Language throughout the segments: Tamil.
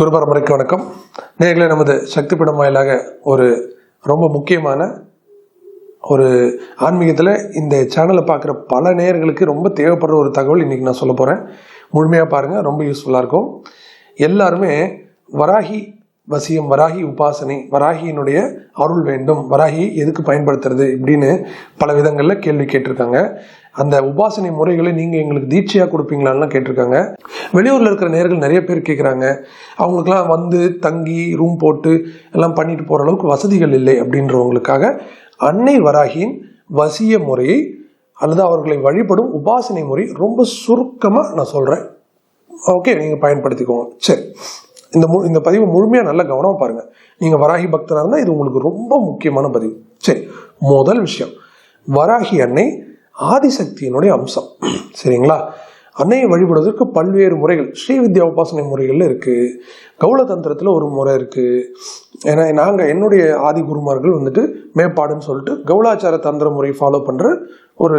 குரு பரம்பரைக்கு வணக்கம். நேர்களை நமது சக்தி படம் வாயிலாக ஒரு ரொம்ப முக்கியமான ஒரு ஆன்மீகத்தில் இந்த சேனலை பார்க்குற பல நேயர்களுக்கு ரொம்ப தேவைப்படுற ஒரு தகவல் இன்றைக்கி நான் சொல்ல போகிறேன் முழுமையாக பாருங்கள் ரொம்ப யூஸ்ஃபுல்லாக இருக்கும். எல்லாருமே வராகி வசியம் வராகி உபாசனை வராகியினுடைய அருள் வேண்டும் வராகி எதுக்கு பயன்படுத்துறது இப்படின்னு பல விதங்களில் கேள்வி கேட்டிருக்காங்க. அந்த உபாசனை முறைகளை நீங்கள் எங்களுக்கு தீட்சையாக கொடுப்பீங்களான்லாம் கேட்டிருக்காங்க. வெளியூரில் இருக்கிற நேர்கள் நிறைய பேர் கேட்குறாங்க அவங்களுக்குலாம் வந்து தங்கி ரூம் போட்டு எல்லாம் பண்ணிட்டு போகிற அளவுக்கு வசதிகள் இல்லை அப்படின்றவங்களுக்காக அன்னை வராகியின் வசிய முறையை அல்லது அவர்களை வழிபடும் உபாசனை முறை ரொம்ப சுருக்கமாக நான் சொல்கிறேன் ஓகே நீங்கள் பயன்படுத்திக்கோங்க. சரி. இந்த மு இந்த பதிவு முழுமையாக நல்ல கவனமாக பாருங்கள் நீங்கள் வராகி பக்தராக இருந்தால் இது உங்களுக்கு ரொம்ப முக்கியமான பதிவு. சரி முதல் விஷயம். வராகி அன்னை ஆதிசக்தியினுடைய அம்சம். சரிங்களா? அன்னையை வழிபடுவதற்கு பல்வேறு முறைகள். ஸ்ரீ வித்யா உபாசனை முறைகள் இருக்குது கௌளதந்திரத்தில் ஒரு முறை இருக்குது ஏன்னா நாங்கள் என்னுடைய ஆதி குருமார்கள் வந்துட்டு மேப்பாடுன்னு சொல்லிட்டு கௌளாச்சார தந்திர முறை ஃபாலோ பண்ணுற ஒரு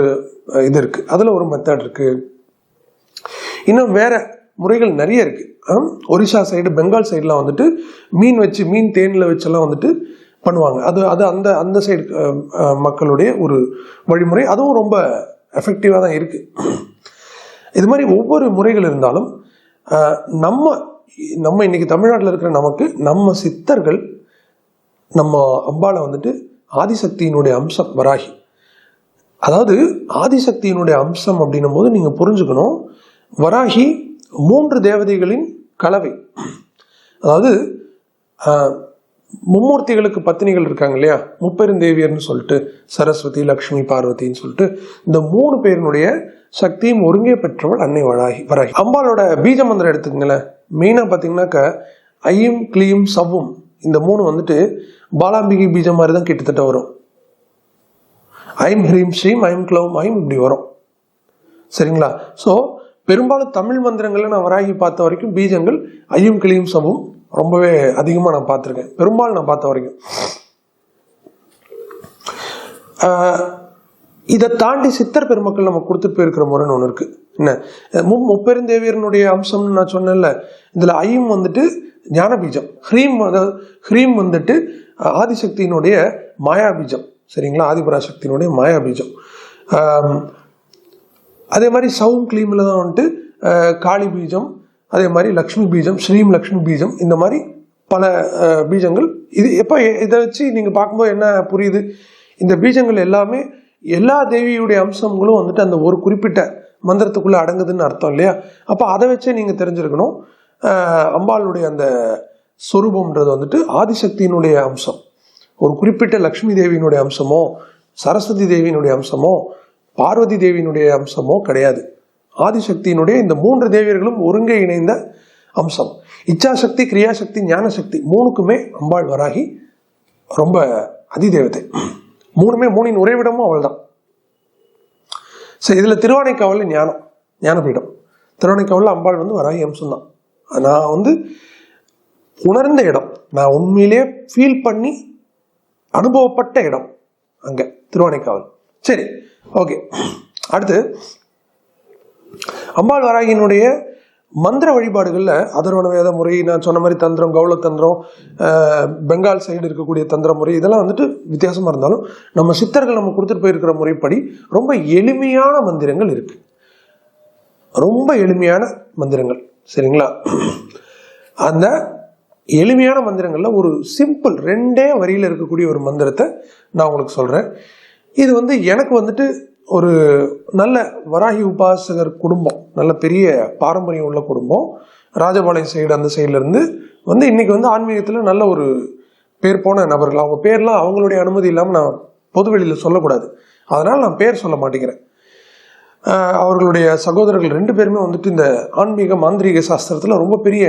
இது இருக்குது அதில் ஒரு மெத்தட் இருக்குது இன்னும் வேற முறைகள் நிறைய இருக்கு. ஆம், ஒரிஷா சைடு பெங்கால் சைடெலாம் வந்துட்டு மீன் வச்சு மீன் தேனில் வச்செல்லாம் வந்துட்டு பண்ணுவாங்க. அது அது அந்த அந்த சைடு மக்களுடைய ஒரு வழிமுறை. அதுவும் ரொம்ப எஃபெக்டிவாக தான் இருக்குது இது மாதிரி ஒவ்வொரு முறைகள் இருந்தாலும் நம்ம நம்ம இன்னைக்கு தமிழ்நாட்டில் இருக்கிற நமக்கு நம்ம சித்தர்கள் நம்ம அம்பாளை வந்துட்டு ஆதிசக்தியினுடைய அம்சம் வராகி. அதாவது ஆதிசக்தியினுடைய அம்சம் அப்படின்னும் போது நீங்கள் புரிஞ்சுக்கணும் வராகி மூன்று தேவதைகளின் கலவை. அதாவது மும்மூர்த்திகளுக்கு பத்தினிகள் இருக்காங்க இல்லையா முப்பெருந்தேவியர்னு சொல்லிட்டு சரஸ்வதி லக்ஷ்மி பார்வதின்னு சொல்லிட்டு இந்த மூணு பேரினுடைய சக்தியும் ஒருங்கே பெற்றவள் அன்னை வராகி வராகி. அம்பாளோட பீஜ மந்திரம் எடுத்துக்கங்களேன். மெயினாக பார்த்தீங்கன்னாக்க ஐயும் கிளியும் சவ்வும் இந்த மூணு வந்துட்டு பாலாம்பிகை பீஜம் மாதிரி தான் கிட்டத்தட்ட வரும். ஐம் ஹ்ரீம் ஸ்ரீம் ஐம் க்ளவும் ஐம் இப்படி வரும். சரிங்களா? ஸோ பெரும்பாலும் தமிழ் மந்திரங்களில் நான் வராகி பார்த்த வரைக்கும் பீஜங்கள் ஐயும் கிளியும் சவும் ரொம்பவே அதிகமாக நான் பார்த்துருக்கேன். பெரும்பாலும் நான் பார்த்த வரைக்கும். இதை தாண்டி சித்தர் பெருமக்கள் நம்ம கொடுத்துட்டு போயிருக்கிற முறைன்னு ஒன்று இருக்குது என்ன? மு முப்பெருந்தேவியரனுடைய அம்சம்னு நான் சொன்னேன்ல இதில் ஐயும் வந்துட்டு ஞானபீஜம். ஹ்ரீம் அதாவது ஹ்ரீம் வந்துட்டு ஆதிசக்தியினுடைய மாயாபீஜம். சரிங்களா? ஆதிபராசக்தியினுடைய மாயாபீஜம். அதே மாதிரி சவும் கிளீமில் தான் வந்துட்டு காளி பீஜம் அதே மாதிரி லக்ஷ்மி பீஜம் ஸ்ரீம் லக்ஷ்மி பீஜம் இந்த மாதிரி பல பீஜங்கள். இது எப்போ இதை வச்சு நீங்கள் பார்க்கும்போது என்ன புரியுது? இந்த பீஜங்கள் எல்லாமே எல்லா தேவியுடைய அம்சங்களும் வந்துட்டு அந்த ஒரு குறிப்பிட்ட மந்திரத்துக்குள்ளே அடங்குதுன்னு அர்த்தம் இல்லையா? அப்போ அதை வச்சே நீங்கள் தெரிஞ்சிருக்கணும். அம்பாளுடைய அந்த சொரூபம்ன்றது வந்துட்டு ஆதிசக்தியினுடைய அம்சம். ஒரு குறிப்பிட்ட லக்ஷ்மி தேவியினுடைய அம்சமோ சரஸ்வதி தேவியினுடைய அம்சமோ பார்வதி தேவியினுடைய அம்சமோ கிடையாது. ஆதிசக்தியினுடைய இந்த மூன்று தேவியர்களும் ஒருங்கே இணைந்த அம்சம். இச்சாசக்தி கிரியாசக்தி ஞானசக்தி மூணுக்குமே அம்பாள் வராகி ரொம்ப அதிதேவதை. மூணுமே மூணின் உறைவிடமும் அவள் தான் சரி இதில் திருவானைக்காவலில் ஞானம் ஞானபீடம். திருவானைக்காவலில் அம்பாள் வந்து வராகி அம்சம் தான் நான் வந்து உணர்ந்த இடம் நான் உண்மையிலேயே ஃபீல் பண்ணி அனுபவப்பட்ட இடம் அங்கே திருவானைக்காவல். சரி ஓகே அடுத்து அம்பாள் வராகியினுடைய மந்திர வழிபாடுகளில் அதர்வன வேத முறை நான் சொன்ன மாதிரி தந்திரம் கௌள தந்திரம் பெங்கால் சைடு இருக்கக்கூடிய தந்திர முறை இதெல்லாம் வந்துட்டு வித்தியாசமாக இருந்தாலும் நம்ம சித்தர்கள் நம்ம கொடுத்துட்டு போயிருக்கிற முறைப்படி ரொம்ப எளிமையான மந்திரங்கள் இருக்கு. ரொம்ப எளிமையான மந்திரங்கள். சரிங்களா? அந்த எளிமையான மந்திரங்களில் ஒரு சிம்பிள் ரெண்டே வரியில் இருக்கக்கூடிய ஒரு மந்திரத்தை நான் உங்களுக்கு சொல்கிறேன் இது வந்து எனக்கு வந்துட்டு ஒரு நல்ல வராகி உபாசகர் குடும்பம் நல்ல பெரிய பாரம்பரியம் உள்ள குடும்பம். ராஜபாளையம் சைடு அந்த சைட்லேருந்து வந்து இன்னைக்கு வந்து ஆன்மீகத்தில் நல்ல ஒரு பேர் போன நபர்கள். அவங்க பேர்லாம் அவங்களுடைய அனுமதி இல்லாமல் நான் பொதுவெளியில் சொல்லக்கூடாது. அதனால் நான் பேர் சொல்ல மாட்டேங்கிறேன். அவர்களுடைய சகோதரர்கள் ரெண்டு பேருமே வந்துட்டு இந்த ஆன்மீக மாந்திரீக சாஸ்திரத்தில் ரொம்ப பெரிய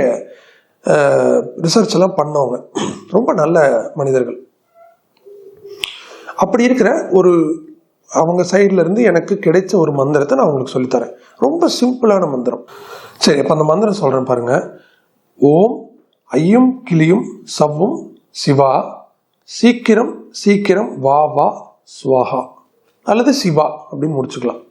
ரிசர்ச் எல்லாம் பண்ணவங்க. ரொம்ப நல்ல மனிதர்கள். அப்படி இருக்கிற ஒரு அவங்க சைட்லேருந்து எனக்கு கிடைச்ச ஒரு மந்திரத்தை நான் உங்களுக்கு சொல்லித்தரேன். ரொம்ப சிம்பிளான மந்திரம். சரி இப்போ அந்த மந்திரம் சொல்கிறேன் பாருங்கள் ஓம் ஐயும் கிளியும் சவ்வும் சிவா. சீக்கிரம் சீக்கிரம் வா வா ஸ்வாஹா அல்லது சிவா அப்படின்னு முடிச்சுக்கலாம்.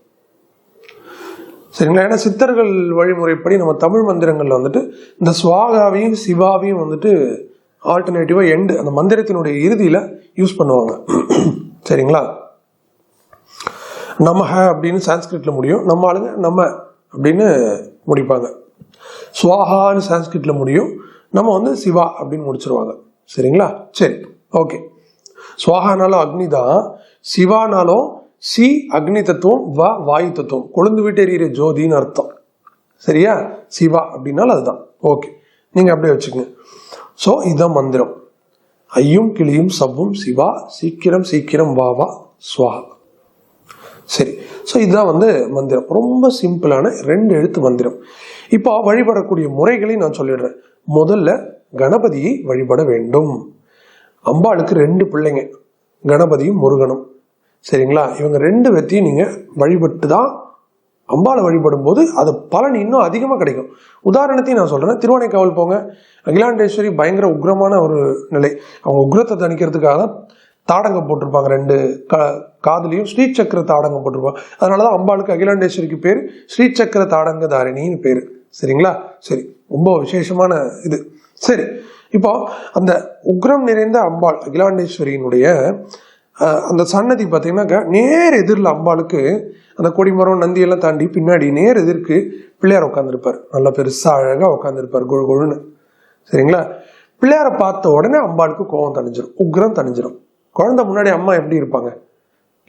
சரிங்களா? ஏன்னா சித்தர்கள் வழிமுறைப்படி நம்ம தமிழ் மந்திரங்களில் வந்துட்டு இந்த சுவாகாவையும் சிவாவையும் வந்துட்டு ஆல்டர்னேட்டிவாக எண்டு அந்த மந்திரத்தினுடைய இறுதியில் யூஸ் பண்ணுவாங்க. சரிங்களா? நமஹ அப்படின்னு சான்ஸ்கிரிட்டில் முடியும். நம்ம ஆளுங்க நம்ம அப்படின்னு முடிப்பாங்க. சுவாஹான்னு சான்ஸ்கிரிட்டில் முடியும். நம்ம வந்து சிவா அப்படின்னு முடிச்சிருவாங்க. சரிங்களா? சரி. ஓகே. சுவாஹானாலும் அக்னி தான். சிவானாலும் சி அக்னி தத்துவம் வ வாயு தத்துவம். கொழுந்து விட்டு எறிகிற ஜோதின்னு அர்த்தம். சரியா? சிவா அப்படின்னாலும் அதுதான். ஓகே. நீங்கள் அப்படியே வச்சுக்கோங்க. ஸோ இதுதான் மந்திரம். ஐயும் கிளியும் சவ்வும் சிவா. சீக்கிரம் சீக்கிரம் வா வா. சுவா சரி. ஸோ இதுதான் வந்து மந்திரம். ரொம்ப சிம்பிளான ரெண்டு எழுத்து மந்திரம். இப்போ வழிபடக்கூடிய முறைகளை நான் சொல்லிடுறேன். முதல்ல கணபதியை வழிபட வேண்டும். அம்பாளுக்கு ரெண்டு பிள்ளைங்க. கணபதியும் முருகனும். சரிங்களா? இவங்க ரெண்டு பேர்த்தையும் நீங்கள் வழிபட்டு தான் அம்பாளை வழிபடும் போது அது பலன் இன்னும் அதிகமாக கிடைக்கும். உதாரணத்தையும் நான் சொல்கிறேன் திருவானைக்காவல் போங்க. அகிலாண்டேஸ்வரி பயங்கர உக்ரமான ஒரு நிலை. அவங்க உக்ரத்தை தணிக்கிறதுக்காக தான் தாடங்கம் போட்டிருப்பாங்க. ரெண்டு க காதுலையும் ஸ்ரீசக்கர தாடங்கம் போட்டிருப்பாங்க. அதனால தான் அம்பாளுக்கு அகிலாண்டேஸ்வரிக்கு பேர் ஸ்ரீசக்கர தாடங்க தாரிணின்னு பேர். சரிங்களா? சரி ரொம்ப விசேஷமான இது. சரி இப்போ அந்த உக்ரம் நிறைந்த அம்பாள் அகிலாண்டேஸ்வரியினுடைய அந்த சன்னதி பார்த்தீங்கன்னாக்கா நேர் எதிரில் அம்பாளுக்கு அந்த கொடிமரம் நந்தியெல்லாம் தாண்டி பின்னாடி நேர் எதிர்க்கு பிள்ளையார் உட்காந்துருப்பார் நல்லா பெருசாக அழகாக உட்காந்துருப்பார் கொழு கொழுன்னு. சரிங்களா? பிள்ளையாரை பார்த்த உடனே அம்பாளுக்கு கோபம் தணிஞ்சிடும் உக்ரம் தணிஞ்சிடும் குழந்தை முன்னாடி அம்மா எப்படி இருப்பாங்க?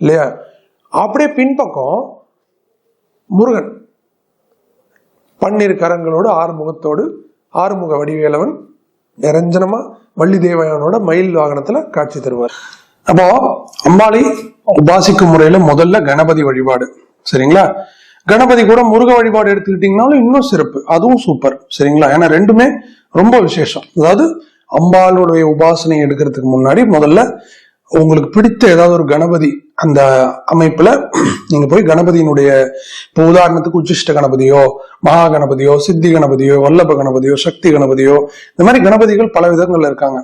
இல்லையா? அப்படியே பின்பக்கம் முருகன். பன்னீர் கரங்களோடு ஆறுமுகத்தோடு ஆறுமுக வடிவேலவன் நிரஞ்சனமா வள்ளி தேவயானோட மயில் வாகனத்துல காட்சி தருவார். அப்போ அம்பாளை உபாசிக்கும் முறையில முதல்ல கணபதி வழிபாடு. சரிங்களா? கணபதி கூட முருக வழிபாடு எடுத்துக்கிட்டீங்கனாலும் இன்னும் சிறப்பு. அதுவும் சூப்பர் சரிங்களா? ஏன்னா ரெண்டுமே ரொம்ப விசேஷம். அதாவது அம்பாளுடைய உபாசனை எடுக்கிறதுக்கு முன்னாடி முதல்ல உங்களுக்கு பிடித்த ஏதாவது ஒரு கணபதி அந்த அமைப்புல நீங்க போய் கணபதியினுடைய இப்போ உதாரணத்துக்கு உச்சிஷ்ட கணபதியோ மகா கணபதியோ சித்தி கணபதியோ வல்லப கணபதியோ சக்தி கணபதியோ இந்த மாதிரி கணபதிகள் பல விதங்கள்ல இருக்காங்க.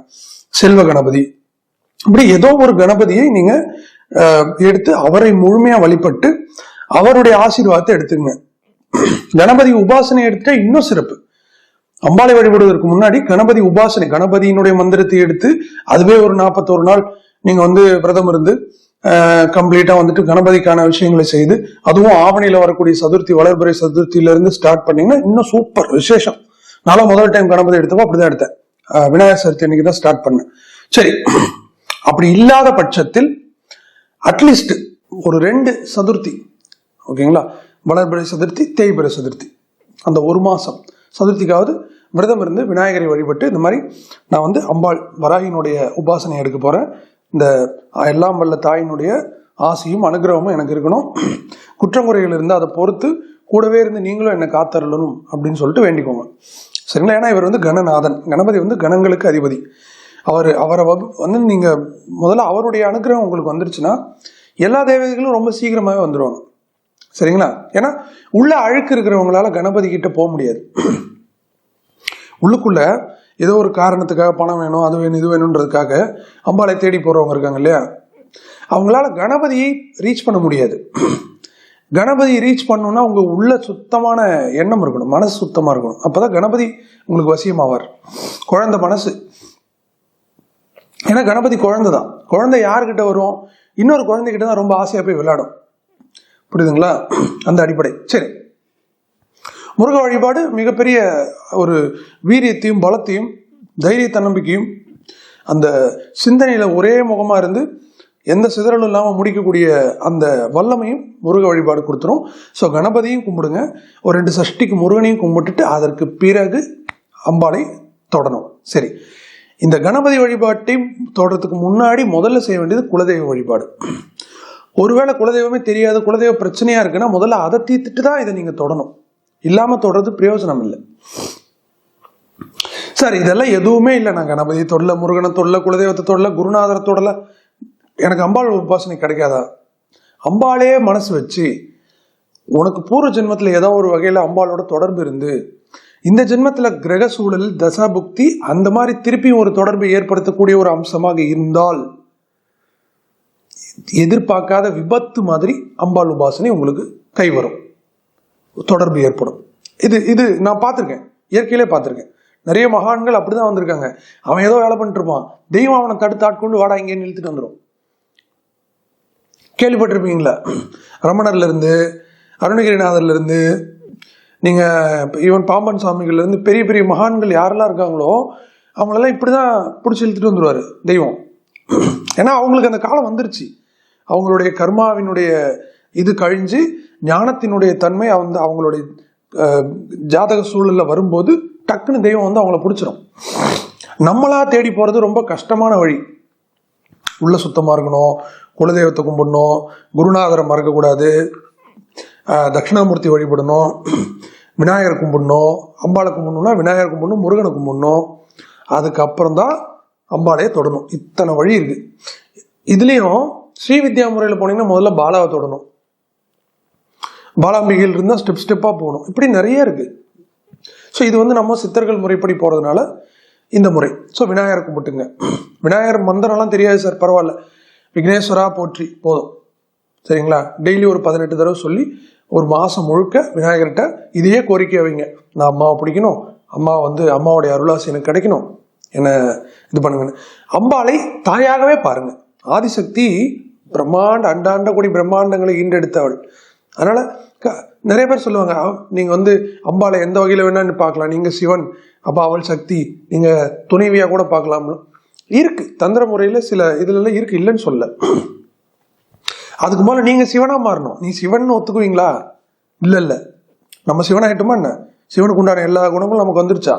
செல்வ கணபதி. இப்படி ஏதோ ஒரு கணபதியை நீங்க அஹ், எடுத்து அவரை முழுமையா வழிபட்டு அவருடைய ஆசீர்வாதத்தை எடுத்துங்க கணபதி உபாசனை எடுத்துட்டா இன்னும் சிறப்பு. அம்பாளை வழிபடுவதற்கு முன்னாடி கணபதி உபாசனை கணபதியினுடைய மந்திரத்தை எடுத்து அதுவே ஒரு நாற்பத்தோரு நாள் நீங்க வந்து விரதம் இருந்து கம்ப்ளீட்டா வந்துட்டு கணபதிக்கான விஷயங்களை செய்து அதுவும் ஆவணியில வரக்கூடிய சதுர்த்தி வளர்பிறை சதுர்த்தியில இருந்து ஸ்டார்ட் பண்ணீங்கன்னா இன்னும் சூப்பர் விசேஷம். நானும் முதல் டைம் கணபதி எடுத்தப்போ அப்படிதான் எடுத்தேன். விநாயகர் சதுர்த்தி அன்னைக்கு தான் ஸ்டார்ட் பண்ணேன். சரி அப்படி இல்லாத பட்சத்தில் அட்லீஸ்ட் ஒரு ரெண்டு சதுர்த்தி ஓகேங்களா வளர்பிறை சதுர்த்தி தேய்பிறை சதுர்த்தி அந்த ஒரு மாசம். சதுர்த்திக்காவது விரதம் இருந்து விநாயகரை வழிபட்டு இந்த மாதிரி நான் வந்து அம்பாள் வராகினுடைய உபாசனை எடுக்க போறேன். இந்த எல்லாம் வல்ல தாயினுடைய ஆசையும் அனுகிரகமும் எனக்கு இருக்கணும். குற்றங்குறைகள் இருந்தால் அதை பொறுத்து கூடவே இருந்து நீங்களும் என்னை காத்தரலணும் அப்படின்னு சொல்லிட்டு வேண்டிக்கோங்க. சரிங்களா? ஏன்னா இவர் வந்து கணநாதன் கணபதி வந்து கணங்களுக்கு அதிபதி. அவர் அவரை வகு- வந்து நீங்கள் முதல்ல அவருடைய அனுகிரகம் உங்களுக்கு வந்துருச்சுன்னா எல்லா தேவதைகளும் ரொம்ப சீக்கிரமாகவே வந்துருவாங்க. சரிங்களா? ஏன்னா உள்ள அழுக்கு இருக்கிறவங்களால கணபதி கிட்ட போக முடியாது. உள்ளுக்குள்ள ஏதோ ஒரு காரணத்துக்காக பணம் வேணும் அது வேணும் இது வேணுன்றதுக்காக அம்பாளை தேடி போகிறவங்க இருக்காங்க இல்லையா? அவங்களால கணபதியை ரீச் பண்ண முடியாது. கணபதி ரீச் பண்ணணும்னா உங்கள் உள்ள சுத்தமான எண்ணம் இருக்கணும் மனசு சுத்தமாக இருக்கணும். அப்பதான் கணபதி உங்களுக்கு வசியமாவார். குழந்தை மனசு. ஏன்னா கணபதி குழந்தை தான். குழந்தை யாருக்கிட்ட வரும்? இன்னொரு குழந்தைகிட்ட தான் ரொம்ப ஆசையாக போய் விளையாடும். புரியுதுங்களா? அந்த அடிப்படை. சரி. முருக வழிபாடு மிகப்பெரிய ஒரு வீரியத்தையும் பலத்தையும் தைரிய தன்னம்பிக்கையும் அந்த சிந்தனையில் ஒரே முகமாக இருந்து எந்த சிதறலும் இல்லாமல் முடிக்கக்கூடிய அந்த வல்லமையும் முருக வழிபாடு கொடுத்துரும். ஸோ கணபதியும் கும்பிடுங்க. ஒரு ரெண்டு சஷ்டிக்கு முருகனையும் கும்பிட்டுட்டு அதற்கு பிறகு அம்பாளை தொடணும். சரி. இந்த கணபதி வழிபாட்டை தொடறதுக்கு முன்னாடி முதல்ல செய்ய வேண்டியது குலதெய்வ வழிபாடு. ஒருவேளை குலதெய்வமே தெரியாது குலதெய்வ பிரச்சனையாக இருக்குன்னா முதல்ல அதை தீர்த்துட்டு தான் இதை நீங்கள் தொடணும். இல்லாமல் தொடுறது பிரயோஜனம் இல்லை சார் இதெல்லாம் எதுவுமே இல்லை. நான் கணபதி தொடல முருகனை தொடல குலதெய்வத்தை தொடல குருநாதரை தொடல. எனக்கு அம்பாள் உபாசனை கிடைக்காதா? அம்பாளே மனசு வச்சு உனக்கு பூர்வ ஜென்மத்தில் ஏதோ ஒரு வகையில் அம்பாளோட தொடர்பு இருந்து இந்த ஜென்மத்தில் கிரக சூழல் தசாபுக்தி அந்த மாதிரி திருப்பியும் ஒரு தொடர்பை ஏற்படுத்தக்கூடிய ஒரு அம்சமாக இருந்தால் எதிர்பார்க்காத விபத்து மாதிரி அம்பாள் உபாசனை உங்களுக்கு கைவரும். தொடர்பு ஏற்படும். இது இது நான் பார்த்துருக்கேன். இயற்கையிலே பார்த்துருக்கேன். நிறைய மகான்கள் அப்படிதான் வந்திருக்காங்க. அவன் ஏதோ வேலை பண்ணிட்டு இருப்பான். தெய்வம் அவனை தடுத்து ஆட்கொண்டு வாடா இங்கே நிறுத்திட்டு வந்துடும் கேள்விப்பட்டிருப்பீங்களா? ரமணர்லேருந்து அருணகிரிநாதர்லேருந்து நீங்கள் இவன் ஈவன் பாம்பன் சாமிகள்லேருந்து பெரிய பெரிய மகான்கள் யாரெல்லாம் இருக்காங்களோ அவங்களெல்லாம் இப்படி தான் பிடிச்சி இழுத்துட்டு வந்துடுவார் தெய்வம். ஏன்னா அவங்களுக்கு அந்த காலம் வந்துருச்சு. அவங்களுடைய கர்மாவினுடைய இது கழிஞ்சு ஞானத்தினுடைய தன்மை வந்து அவங்களுடைய ஜாதக சூழலில் வரும்போது டக்குன்னு தெய்வம் வந்து அவங்கள பிடிச்சிரும். நம்மளா தேடி போகிறது ரொம்ப கஷ்டமான வழி. உள்ள சுத்தமாக இருக்கணும் குலதெய்வத்தை கும்பிடணும் குருநாதரை மறக்கக்கூடாது தட்சிணாமூர்த்தி வழிபடணும் விநாயகர் கும்பிடணும் அம்பாளை கும்பிடணும்னா விநாயகர் கும்பிடணும் முருகனை கும்பிடணும். அதுக்கப்புறம் தான் அம்பாளையை தொடணும். இத்தனை வழி இருக்குது இதுலேயும் ஸ்ரீவித்யா முறையில் போனீங்கன்னா முதல்ல பாலாவை தொடணும். பாலாம்பிகையில் இருந்தால் ஸ்டெப் ஸ்டெப்பாக போகணும். இப்படி நிறைய இருக்குது ஸோ இது வந்து நம்ம சித்தர்கள் முறைப்படி போகிறதுனால இந்த முறை. ஸோ விநாயகர் கும்பிட்டுங்க. விநாயகர் மந்திரம்லாம் தெரியாது சார் பரவாயில்ல. விக்னேஸ்வரா போற்றி போதும். சரிங்களா? டெய்லி ஒரு பதினெட்டு தடவை சொல்லி ஒரு மாதம் முழுக்க விநாயகர்கிட்ட இதையே கோரிக்கை வைங்க. நான் அம்மாவை பிடிக்கணும். அம்மா வந்து அம்மாவுடைய அருளாசி எனக்கு கிடைக்கணும். என்ன இது பண்ணுங்கன்னு. அம்பாளை தாயாகவே பாருங்க. ஆதிசக்தி பிரம்மாண்ட அண்டாண்ட கூடி பிரம்மாண்டங்களை ஈண்டெடுத்தவள் அதனால் க- நிறைய பேர் சொல்லுவாங்க நீங்கள் வந்து அம்பாளை எந்த வகையில் வேணான்னு பார்க்கலாம். நீங்கள் சிவன் அப்போ அவள் சக்தி நீங்கள் துணைவியாக கூட பார்க்கலாம்னு இருக்கு தந்திர முறையில் சில இதுலலாம் இருக்குது இல்லைன்னு சொல்ல அதுக்கு மேலே நீங்கள் சிவனாக மாறணும். நீ சிவன் ஒத்துக்குவீங்களா? இல்லை இல்லை. நம்ம சிவனாயிட்டோமா என்ன? சிவனுக்கு உண்டான எல்லா குணங்களும் நமக்கு வந்துருச்சா?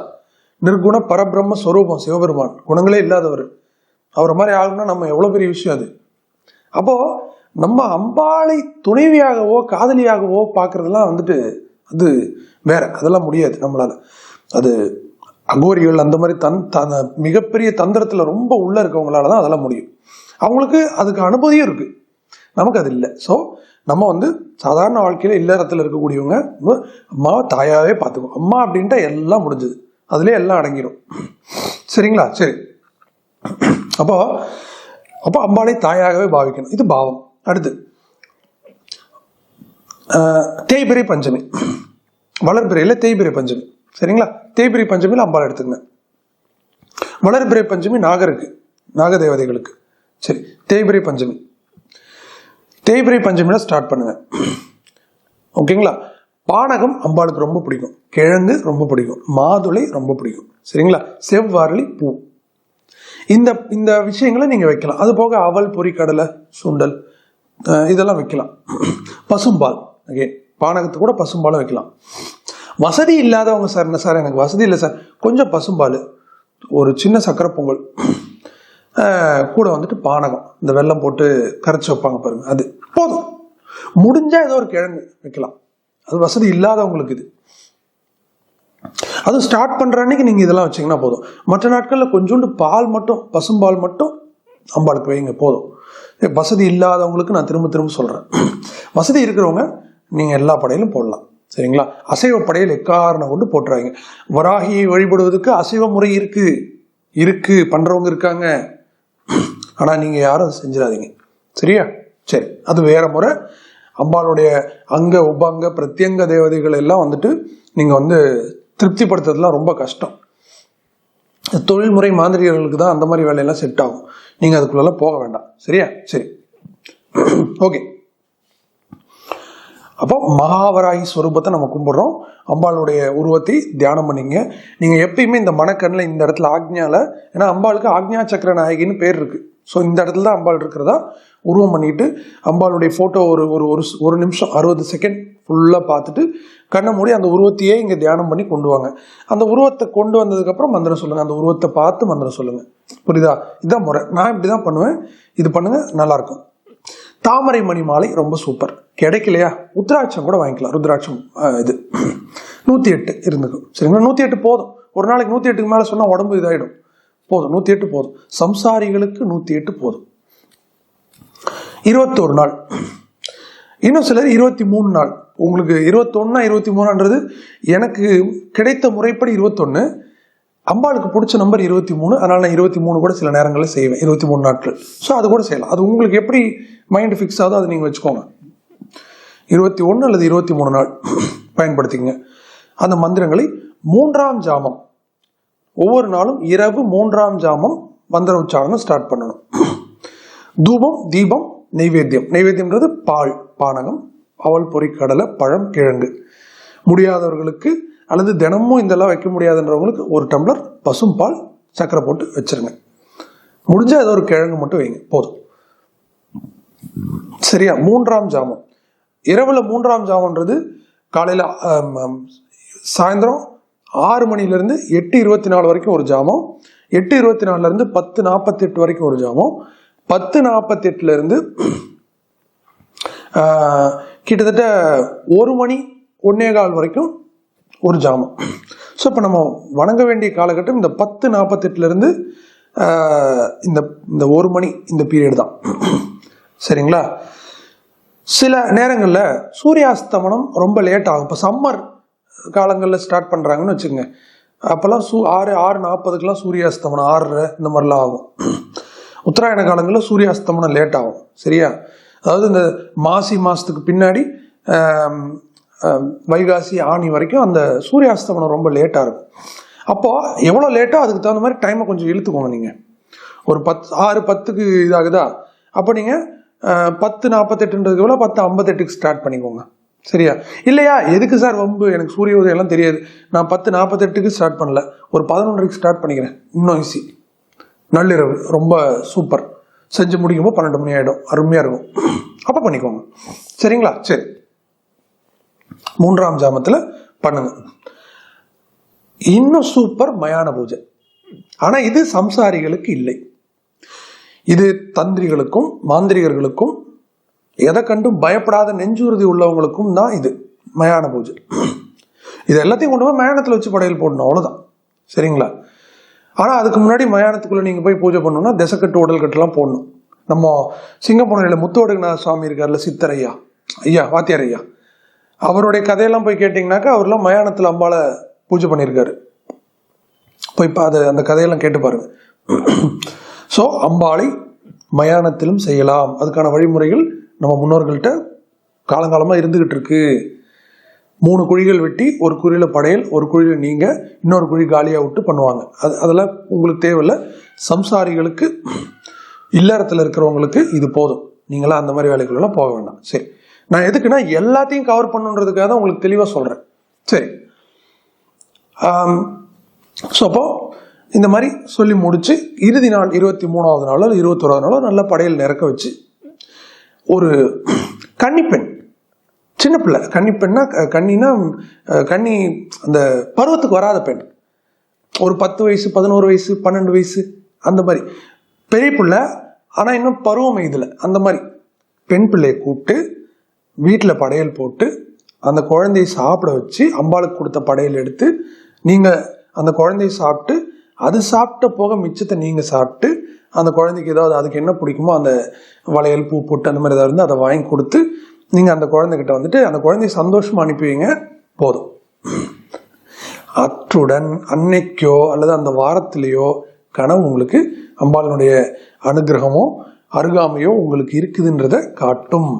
நிர்குண பரபிரம்ம ஸ்வரூபம் சிவபெருமான். குணங்களே இல்லாதவர். அவரை மாதிரி ஆகணும்னா நம்ம எவ்வளோ பெரிய விஷயம் அது? அப்போது நம்ம அம்பாளை துணைவியாகவோ காதலியாகவோ பார்க்கறதெல்லாம் வந்துட்டு அது வேற. அதெல்லாம் முடியாது நம்மளால. அது அகோரிகள் அந்த மாதிரி தன் தன் மிகப்பெரிய தந்திரத்தில் ரொம்ப உள்ள இருக்கவங்களால தான் அதெல்லாம் முடியும். அவங்களுக்கு அதுக்கு அனுமதியும் இருக்கு. நமக்கு அது இல்லை. ஸோ நம்ம வந்து சாதாரண வாழ்க்கையில் இல்லறத்தில் இருக்கக்கூடியவங்க அம்மாவை தாயாவே பார்த்துக்கோ அம்மா அப்படின்ட்டா எல்லாம் முடிஞ்சது. அதுலேயே எல்லாம் அடங்கிடும் சரிங்களா? சரி. அப்போ அப்போ அம்பாளை தாயாகவே பாவிக்கணும். இது பாவம். அடுத்து தேய்பிரை பஞ்சமி. வளர்பிரையில் தேய்பிரை பஞ்சமி. சரிங்களா? தேய்பிரி பஞ்சமியில் அம்பாள் எடுத்துக்கங்க. வளர்பிரை பஞ்சமி நாகருக்கு நாகதேவதைகளுக்கு. சரி தேய்பிரை பஞ்சமி. தேய்பிரை பஞ்சமியில் ஸ்டார்ட் பண்ணுங்க. ஓகேங்களா? பானகம் அம்பாளுக்கு ரொம்ப பிடிக்கும். கிழங்கு ரொம்ப பிடிக்கும். மாதுளை ரொம்ப பிடிக்கும். சரிங்களா? செவ்வாரளி பூ. இந்த இந்த விஷயங்களை நீங்கள் வைக்கலாம். அது போக அவல் பொரிக்கடலை சுண்டல் இதெல்லாம் வைக்கலாம். பசும்பால். ஓகே பானகத்து கூட பசும்பாலும் வைக்கலாம். வசதி இல்லாதவங்க சார் என்ன சார் எனக்கு வசதி இல்லை சார் கொஞ்சம் பசும்பால். ஒரு சின்ன சக்கரை பொங்கல். கூட வந்துட்டு பானகம். இந்த வெல்லம் போட்டு கரைச்சி வைப்பாங்க பாருங்க. அது போதும். முடிஞ்சா ஏதோ ஒரு கிழங்கு வைக்கலாம். அது வசதி இல்லாதவங்களுக்கு இது. அது ஸ்டார்ட் பண்ணுற அன்னைக்கு நீங்கள் இதெல்லாம் வச்சிங்கன்னா போதும். மற்ற நாட்களில் கொஞ்சோண்டு பால் மட்டும் பசும்பால் மட்டும் அம்பாளுக்கு வைங்க போதும். வசதி இல்லாதவங்களுக்கு நான் திரும்ப திரும்ப சொல்றேன். வசதி இருக்கிறவங்க நீங்க எல்லா படையிலும் போடலாம். சரிங்களா? அசைவ படையில் எக்காரணம் கொண்டு போட்டுறாங்க. வராகியை வழிபடுவதற்கு அசைவ முறை இருக்கு. இருக்கு. பண்றவங்க இருக்காங்க. ஆனா நீங்க யாரும் செஞ்சிடாதீங்க. சரியா? சரி. அது வேற முறை. அம்பாளுடைய அங்க உபங்க பிரத்யங்க தேவதைகள் எல்லாம் வந்துட்டு நீங்க வந்து திருப்திப்படுத்துறதுலாம் ரொம்ப கஷ்டம். தொழில்முறை மாந்திரியர்களுக்கு தான் அந்த மாதிரி வேலையெல்லாம் செட் ஆகும். நீங்க அதுக்குள்ளெல்லாம் போக வேண்டாம். சரியா? சரி. ஓகே அப்போ மகாவராகி ஸ்வரூபத்தை நம்ம கும்பிட்றோம். அம்பாளுடைய உருவத்தை தியானம் பண்ணிங்க. நீங்கள் எப்பயுமே இந்த மனக்கண்ணில் இந்த இடத்துல ஆக்ஞாவில் ஏன்னா அம்பாளுக்கு ஆக்ஞா சக்கர நாயகின்னு பேர் இருக்குது ஸோ இந்த இடத்துல தான் அம்பாள் இருக்கிறதா? உருவம் பண்ணிட்டு அம்பாளுடைய ஃபோட்டோ ஒரு ஒரு ஒரு நிமிஷம் அறுபது செகண்ட் ஃபுல்லாக பார்த்துட்டு கண்ணை மூடி அந்த உருவத்தையே இங்கே தியானம் பண்ணி கொண்டு வாங்க. அந்த உருவத்தை கொண்டு வந்ததுக்கப்புறம் மந்திரம் சொல்லுங்கள் அந்த உருவத்தை பார்த்து மந்திரம் சொல்லுங்கள் புரியுதா? இதுதான் முறை. நான் இப்படி தான் பண்ணுவேன். இது பண்ணுங்கள் நல்லாயிருக்கும். தாமரை மணி மாலை ரொம்ப சூப்பர். கிடைக்கலையா? ருத்ராட்சம் கூட வாங்கிக்கலாம். ருத்ராட்சம் இது. நூற்றி எட்டு இருந்துக்கும் சரிங்களா? நூற்றி எட்டு போதும். ஒரு நாளைக்கு நூற்றி எட்டுக்கு மேலே சொன்னால் உடம்பு இதாயிடும். போதும். நூற்றி எட்டு போதும். சம்சாரிகளுக்கு நூற்றி எட்டு போதும். இருபத்தோரு நாள். இன்னும் சிலர் இருபத்தி மூணு நாள். உங்களுக்கு இருபத்தொன்னா இருபத்தி மூணுன்றது எனக்கு கிடைத்த முறைப்படி இருபத்தொன்று அம்பாளுக்கு பிடிச்ச நம்பர் இருபத்தி மூணு அதனால் நான் இருபத்தி மூணு கூட சில நேரங்களில் செய்வேன். இருபத்தி மூணு நாட்கள். ஸோ அது கூட செய்யலாம். அது உங்களுக்கு எப்படி மைண்ட் ஃபிக்ஸ் ஆகுதோ அதை நீங்கள் வச்சுக்கோங்க. இருபத்தி ஒன்று அல்லது இருபத்தி மூணு நாள் பயன்படுத்திக்கங்க. அந்த மந்திரங்களை மூன்றாம் ஜாமம். ஒவ்வொரு நாளும் இரவு மூன்றாம் ஜாமம் மந்திர உச்சாரணம் ஸ்டார்ட் பண்ணணும். தூபம் தீபம் நைவேத்தியம். நைவேத்தியம்ன்றது பால் பானகம். அவல் பொரிக்கடலை பழம் கிழங்கு முடியாதவர்களுக்கு அல்லது தினமும் இதெல்லாம் வைக்க முடியாதுன்றவங்களுக்கு ஒரு டம்ளர் பசும் பால் சர்க்கரை போட்டு வச்சிருங்க. முடிஞ்சால் ஏதோ ஒரு கிழங்கு மட்டும் வைங்க போதும். சரியா? மூன்றாம் ஜாமம். இரவில் மூன்றாம் ஜாமன்றது காலையில் சாயந்தரம் ஆறு மணிலேருந்து எட்டு இருபத்தி நாலு வரைக்கும் ஒரு ஜாமம். எட்டு இருபத்தி நாலுலேருந்து பத்து நாற்பத்தெட்டு வரைக்கும் ஒரு ஜாமம். பத்து நாற்பத்தெட்டுலேருந்து கிட்டத்தட்ட ஒரு மணி ஒன்னே கால் வரைக்கும் ஒரு ஜாமம். ஸோ இப்போ நம்ம வணங்க வேண்டிய காலகட்டம் இந்த பத்து நாற்பத்தெட்டுலேருந்து இந்த இந்த ஒரு மணி இந்த பீரியட் தான். சரிங்களா? சில நேரங்களில் சூரியாஸ்தமனம் ரொம்ப லேட் ஆகும். இப்போ சம்மர் காலங்களில் ஸ்டார்ட் பண்ணுறாங்கன்னு வச்சுக்கோங்க. அப்போல்லாம் சூ ஆறு ஆறு நாற்பதுக்கெலாம் சூரியாஸ்தமனம் ஆறரை இந்த மாதிரிலாம் ஆகும். உத்தராயண காலங்களில் சூரியாஸ்தமனம் லேட் ஆகும். சரியா? அதாவது இந்த மாசி மாதத்துக்கு பின்னாடி வைகாசி ஆணி வரைக்கும் அந்த சூரியாஸ்தமனம் ரொம்ப லேட்டாக இருக்கும். அப்போது எவ்வளோ லேட்டோ அதுக்கு தகுந்த மாதிரி டைமை கொஞ்சம் இழுத்துக்கோங்க நீங்கள் ஒரு பத் ஆறு பத்துக்கு இதாகுதா? அப்போ நீங்கள் பத்து நாற்பத்தெட்டுன்றதுக்கு எவ்வளோ பத்து ஐம்பத்தெட்டுக்கு ஸ்டார்ட் பண்ணிக்கோங்க. சரியா? இல்லையா? எதுக்கு சார் வம்பு? எனக்கு சூரிய உதயம் எல்லாம் தெரியாது. நான் பத்து நாற்பத்தெட்டுக்கு ஸ்டார்ட் பண்ணல. ஒரு பதினொன்றரைக்கு ஸ்டார்ட் பண்ணிக்கிறேன். இன்னும் ஈஸி நள்ளிரவு. ரொம்ப சூப்பர் செஞ்சு முடிக்கும்போது பன்னெண்டு மணி ஆகிடும் அருமையாக இருக்கும். அப்போ பண்ணிக்கோங்க. சரிங்களா? சரி. மூன்றாம் ஜாமத்தில் பண்ணுங்க. இன்னும் சூப்பர் மயான பூஜை. ஆனால் இது சம்சாரிகளுக்கு இல்லை. இது தந்திரிகளுக்கும் மாந்திரிகர்களுக்கும் எதை கண்டும் பயப்படாத நெஞ்சுறுதி உள்ளவங்களுக்கும் தான் இது மயான பூஜை. இது எல்லாத்தையும் கொண்டு போய் மயானத்தில் வச்சு படையல் போடணும். அவ்வளோதான் சரிங்களா? ஆனால் அதுக்கு முன்னாடி மயானத்துக்குள்ளே நீங்கள் போய் பூஜை பண்ணணும்னா திசக்கட்டு உடல் கட்டுலாம் போடணும். நம்ம சிங்கப்பூரில் முத்தோடுகநாத சுவாமி இருக்கார்ல சித்தர் ஐயா ஐயா வாத்தியார் ஐயா. அவருடைய கதையெல்லாம் போய் கேட்டிங்கனாக்கா அவர்லாம் மயானத்தில் அம்பாளை பூஜை பண்ணியிருக்காரு. போய் பா அது அந்த கதையெல்லாம் கேட்டு பாருங்க. ஸோ அம்பாளை மயானத்திலும் செய்யலாம். அதுக்கான வழிமுறைகள் நம்ம முன்னோர்கள்ட்ட காலங்காலமாக இருந்துக்கிட்டு இருக்குது மூணு குழிகள் வெட்டி ஒரு குழியில் படையல் ஒரு குழியில் நீங்கள் இன்னொரு குழி காலியாக விட்டு பண்ணுவாங்க. அது அதெல்லாம் உங்களுக்கு தேவையில்லை. சம்சாரிகளுக்கு இல்லறத்தில் இருக்கிறவங்களுக்கு இது போதும். நீங்களாம் அந்த மாதிரி வேலைகளெல்லாம் போக வேண்டாம். சரி. நான் எதுக்குன்னா எல்லாத்தையும் கவர் பண்ணுன்றதுக்காக தான் உங்களுக்கு தெளிவாக சொல்கிறேன் சரி. ஸோ அப்போ இந்த மாதிரி சொல்லி முடித்து இறுதி நாள் இருபத்தி மூணாவது நாளோ இல்லை இருபத்தோராவது நாளோ நல்லா படையல் நிறக்க வச்சு ஒரு கன்னிப்பெண் சின்ன பிள்ளை கன்னி பெண்ணா கன்னினா கன்னி அந்த பருவத்துக்கு வராத பெண். ஒரு பத்து வயசு பதினோரு வயசு பன்னெண்டு வயசு அந்த மாதிரி. பெரிய பிள்ளை ஆனால் இன்னும் பருவம் இதில் அந்த மாதிரி. பெண் பிள்ளையை கூப்பிட்டு வீட்டில் படையல் போட்டு அந்த குழந்தையை சாப்பிட வச்சு அம்பாளுக்கு கொடுத்த படையல் எடுத்து நீங்கள் அந்த குழந்தையை சாப்பிட்டு அது சாப்பிட்ட போக மிச்சத்தை நீங்கள் சாப்பிட்டு அந்த குழந்தைக்கு ஏதாவது அதுக்கு என்ன பிடிக்குமோ அந்த வளையல் பூ போட்டு அந்த மாதிரி ஏதாவது இருந்தால் அதை வாங்கி கொடுத்து நீங்கள் அந்த குழந்தைகிட்ட வந்துட்டு அந்த குழந்தைய சந்தோஷமாக அனுப்பிவிங்க போதும். அத்துடன் அன்னைக்கோ அல்லது அந்த வாரத்திலேயோ கனவு உங்களுக்கு அம்பாளினுடைய அனுகிரகமோ அருகாமையோ உங்களுக்கு இருக்குதுன்றத காட்டும்.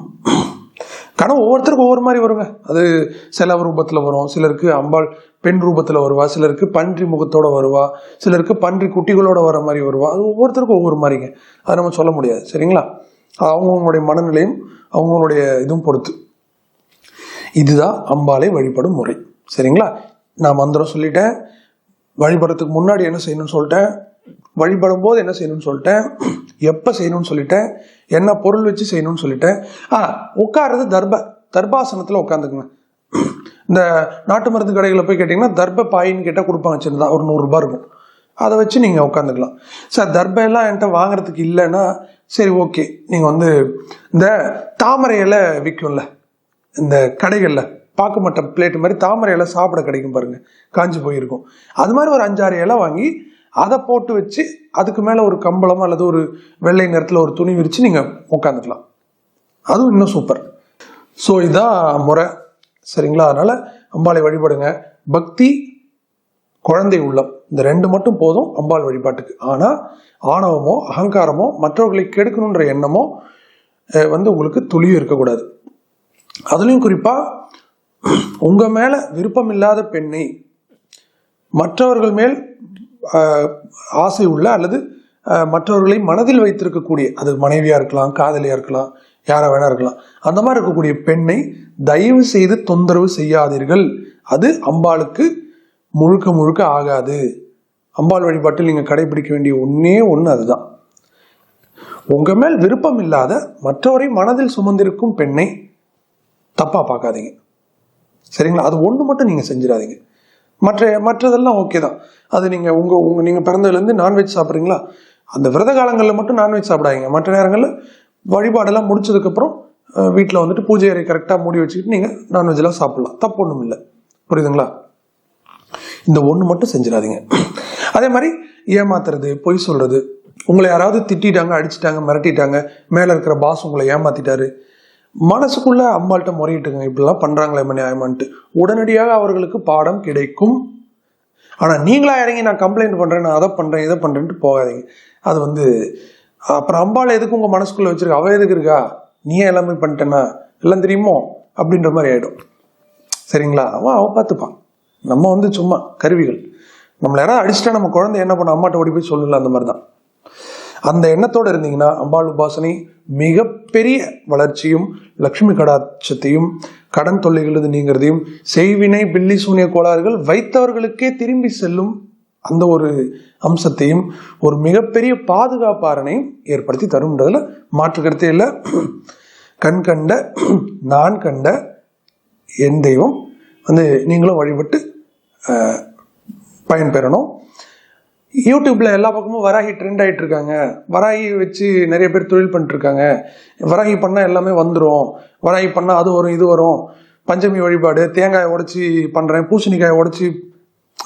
கனவு ஒவ்வொருத்தருக்கும் ஒவ்வொரு மாதிரி வருங்க. அது சில ரூபத்தில் வரும். சிலருக்கு அம்பாள் பெண் ரூபத்தில் வருவா. சிலருக்கு பன்றி முகத்தோட வருவா. சிலருக்கு பன்றி குட்டிகளோட வர மாதிரி வருவா. அது ஒவ்வொருத்தருக்கும் ஒவ்வொரு மாதிரிங்க. அதை நம்ம சொல்ல முடியாது. சரிங்களா? அவங்கவுங்களுடைய மனநிலையும் அவங்களுடைய இதுவும் பொறுத்து. இதுதான் அம்பாளை வழிபடும் முறை. சரிங்களா? நான் மந்திரம் சொல்லிட்டேன். வழிபடுறதுக்கு முன்னாடி என்ன செய்யணும்னு சொல்லிட்டேன். வழிபடும் போது என்ன செய்யணும்னு சொல்லிட்டேன். எப்போ செய்யணும்னு சொல்லிட்டேன். என்ன பொருள் வச்சு செய்யணும்னு சொல்லிட்டேன். ஆ உட்கார்றது தர்ப தர்பாசனத்தில் உட்காந்துக்குங்க. இந்த நாட்டு மருந்து கடைகளில் போய் கேட்டிங்கன்னா தர்ப பாயின்னு கேட்டால் கொடுப்பாங்க சின்னதா. ஒரு நூறுரூபா இருக்கும். அதை வச்சு நீங்கள் உட்காந்துக்கலாம். சார் தர்பெல்லாம் என்கிட்ட வாங்குறதுக்கு இல்லைன்னா சரி ஓகே. நீங்கள் வந்து இந்த தாமரை இலை விற்கும்ல இந்த கடைகளில் பார்க்க மட்ட பிளேட் மாதிரி தாமரை இலை சாப்பிட கிடைக்கும் பாருங்க. காஞ்சி போயிருக்கும். அது மாதிரி ஒரு அஞ்சாறு இலை வாங்கி அதை போட்டு வச்சு அதுக்கு மேலே ஒரு கம்பளம் அல்லது ஒரு வெள்ளை நிறத்தில் ஒரு துணி விரித்து நீங்கள் உட்காந்துக்கலாம் அதுவும் இன்னும் சூப்பர் ஸோ இதான் முறை. சரிங்களா? அதனால் அம்பாளை வழிபடுங்க. பக்தி குழந்தை உள்ளம். இந்த ரெண்டு மட்டும் போதும் அம்பாள் வழிபாட்டுக்கு. ஆனால் ஆணவமோ அகங்காரமோ மற்றவர்களை கெடுக்கணுன்ற எண்ணமோ வந்து உங்களுக்கு துளியும் இருக்கக்கூடாது. அதுலேயும் குறிப்பாக உங்கள் மேலே விருப்பம் இல்லாத பெண்ணை மற்றவர்கள் மேல் ஆசை உள்ள அல்லது மற்றவர்களை மனதில் வைத்திருக்கக்கூடிய அது மனைவியாக இருக்கலாம் காதலியாக இருக்கலாம் யாராக வேணா இருக்கலாம் அந்த மாதிரி இருக்கக்கூடிய பெண்ணை தயவு செய்து தொந்தரவு செய்யாதீர்கள். அது அம்பாளுக்கு முழுக்க முழுக்க ஆகாது. அம்பாள் வழிபாட்டில் நீங்கள் கடைபிடிக்க வேண்டிய ஒன்றே ஒன்று அதுதான். உங்கள் மேல் விருப்பம் இல்லாத மற்றவரை மனதில் சுமந்திருக்கும் பெண்ணை தப்பாக பார்க்காதீங்க. சரிங்களா? அது ஒன்று மட்டும் நீங்கள் செஞ்சிடாதீங்க. மற்ற மற்றதெல்லாம் ஓகே தான். அது நீங்கள் உங்கள் உங்கள் நீங்கள் பிறந்ததுலேருந்து நான்வெஜ் சாப்பிட்றீங்களா? அந்த விரத காலங்களில் மட்டும் நான்வெஜ் சாப்பிடாதீங்க. மற்ற நேரங்களில் வழிபாடெல்லாம் முடிச்சதுக்கப்புறம் வீட்டில் வந்துட்டு பூஜை அறை கரெக்டாக மூடி வச்சுக்கிட்டு நீங்கள் நான்வெஜ்லாம் சாப்பிட்லாம். தப்பு ஒன்றும் இல்லை புரியுதுங்களா? இந்த ஒன்று மட்டும் செஞ்சிடாதீங்க. அதே மாதிரி ஏமாத்துறது பொய் சொல்றது உங்களை யாராவது திட்டிட்டாங்க அடிச்சிட்டாங்க மிரட்டிட்டாங்க மேலே இருக்கிற பாஸ் உங்களை ஏமாத்திட்டாரு. மனசுக்குள்ள அம்மாள்கிட்ட முறையிட்டுங்க இப்படிலாம் பண்றாங்களே மணி ஆயமான்ட்டு உடனடியாக அவர்களுக்கு பாடம் கிடைக்கும். ஆனால் நீங்களா இறங்கி நான் கம்ப்ளைண்ட் பண்றேன் நான் அதை பண்றேன் இதை பண்றேன்ட்டு போகாதீங்க. அது வந்து அப்புறம் அம்பாள் எதுக்கு உங்க மனசுக்குள்ள வச்சிருக்க? அவ எதுக்கு இருக்கா? நீயே எல்லாமே பண்ணிட்டேனா எல்லாம் தெரியுமோ? அப்படின்ற மாதிரி ஆயிடும். சரிங்களா? அவன் அவ பார்த்துப்பான். நம்ம வந்து சும்மா கருவிகள். நம்மளை யாராவது அடிச்சுட்டா நம்ம குழந்தை என்ன பண்ண அம்மாட்ட ஓடி போய் சொல்லல அந்த மாதிரி தான் அந்த எண்ணத்தோட இருந்தீங்கன்னா அம்பாள் உபாசனை மிகப்பெரிய வளர்ச்சியும் லக்ஷ்மி கடாட்சத்தையும் கடன் தொல்லைகளது நீங்கிறதையும் செய்வினை பில்லி சூனிய கோளாறுகள் வைத்தவர்களுக்கே திரும்பி செல்லும் அந்த ஒரு அம்சத்தையும் ஒரு மிகப்பெரிய பாதுகாப்பாரனையும் ஏற்படுத்தி தரும்ன்றதுல மாற்று கருத்தே இல்லை. கண் கண்ட நான் கண்ட என் தெய்வம் வந்து நீங்களும் வழிபட்டு பயன்பெறணும். யூடியூப்பில் எல்லா பக்கமும் வராகி ட்ரெண்ட் ஆகிட்டு இருக்காங்க வராகி வச்சு நிறைய பேர் தொழில் பண்ணிட்டுருக்காங்க. வராகி பண்ணால் எல்லாமே வந்துடும் வராகி பண்ணால் அது வரும் இது வரும். பஞ்சமி வழிபாடு தேங்காய் உடச்சி பண்ணுறேன் பூசணிக்காயை உடச்சி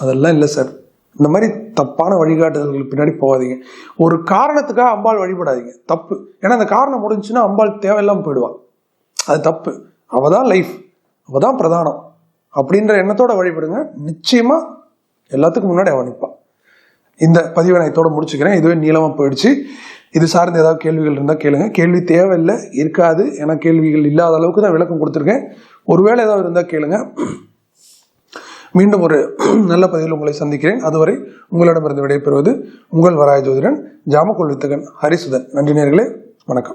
அதெல்லாம் இல்லை சார். இந்த மாதிரி தப்பான வழிகாட்டுதல்களுக்கு பின்னாடி போகாதீங்க. ஒரு காரணத்துக்காக அம்பாள் வழிபடாதீங்க. தப்பு. ஏன்னா அந்த காரணம் முடிஞ்சுன்னா அம்பாள் தேவையில்லாம போயிடுவான் அது தப்பு. அவள் தான் லைஃப் அவள் தான் பிரதானம். அப்படின்ற எண்ணத்தோட வழிபடுங்க. நிச்சயமா எல்லாத்துக்கும் முன்னாடி அவன் நிற்பான் இந்த பதிவை நான் இதோட முடிச்சுக்கிறேன். இதுவே நீளமாக போயிடுச்சு. இது சார்ந்த ஏதாவது கேள்விகள் இருந்தால் கேளுங்க. கேள்வி தேவையில்லை இருக்காது. ஏன்னா கேள்விகள் இல்லாத அளவுக்கு தான் விளக்கம் கொடுத்துருக்கேன். ஒருவேளை ஏதாவது இருந்தால் கேளுங்க. மீண்டும் ஒரு நல்ல பதிவில் உங்களை சந்திக்கிறேன். அதுவரை உங்களிடமிருந்து விடைபெறுவது உங்கள் வராய ஜோதிடன் ஜாமக்கொள் வித்தகன் ஹரிசுதன். நன்றி நேர்களே. வணக்கம்.